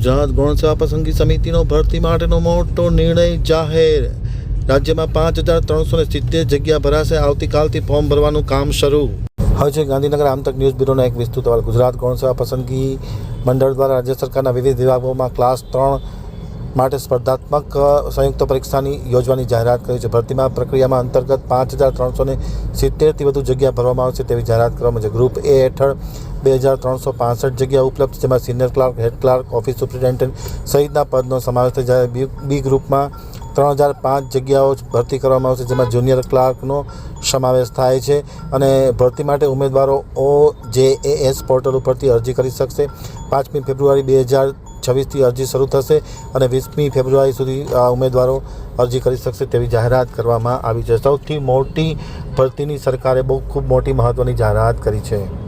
ગુજરાત ગૌણ સેવા પસંદગી સમિતિનો ભરતી માટેનો મોટો નિર્ણય જાહેર. રાજ્યમાં પાંચ હજાર ત્રણસો ને સિત્તેર જગ્યા ભરાશે. આવતીકાલથી ફોર્મ ભરવાનું કામ શરૂ. હવે છે ગાંધીનગર આમતક ન્યૂઝ બ્યુરોનો એક વિસ્તૃત અહેવાલ. ગુજરાત ગૌણ સેવા પસંદગી મંડળ દ્વારા રાજ્ય સરકારના વિવિધ વિભાગોમાં ક્લાસ ત્રણ માટે સ્પર્ધાત્મક સંયુક્ત પરીક્ષાની યોજવાની જાહેરાત કરી છે. ભરતીમાં પ્રક્રિયામાં અંતર્ગત પાંચ હજાર ત્રણસો ને સિત્તેરથી વધુ જગ્યા ભરવામાં આવશે તેવી જાહેરાત કરવામાં છે ગ્રુપ એ હેઠળ બે હજાર ત્રણસો પાસઠ જગ્યા ઉપલબ્ધ જેમાં senior clerk, head clerk, office superintendent સહિતના પદનો સમાવેશ થાય જ્યારે બી બી ગ્રુપમાં ત્રણ હજાર પાંચ જગ્યાઓ ભરતી કરવામાં આવશે, જેમાં જુનિયર ક્લાર્કનો સમાવેશ થાય છે અને ભરતી માટે ઉમેદવારો ઓ જે એ એસ પોર્ટલ ઉપરથી અરજી કરી શકશે. પાંચમી ફેબ્રુઆરી બે હજાર છવ્વીસથી અરજી શરૂ થશે અને વીસમી ફેબ્રુઆરી સુધી આ ઉમેદવારો અરજી કરી શકશે તેવી જાહેરાત કરવામાં આવી છે. સૌથી મોટી ભરતીની સરકારે બહુ ખૂબ મોટી મહત્ત્વની જાહેરાત કરી છે.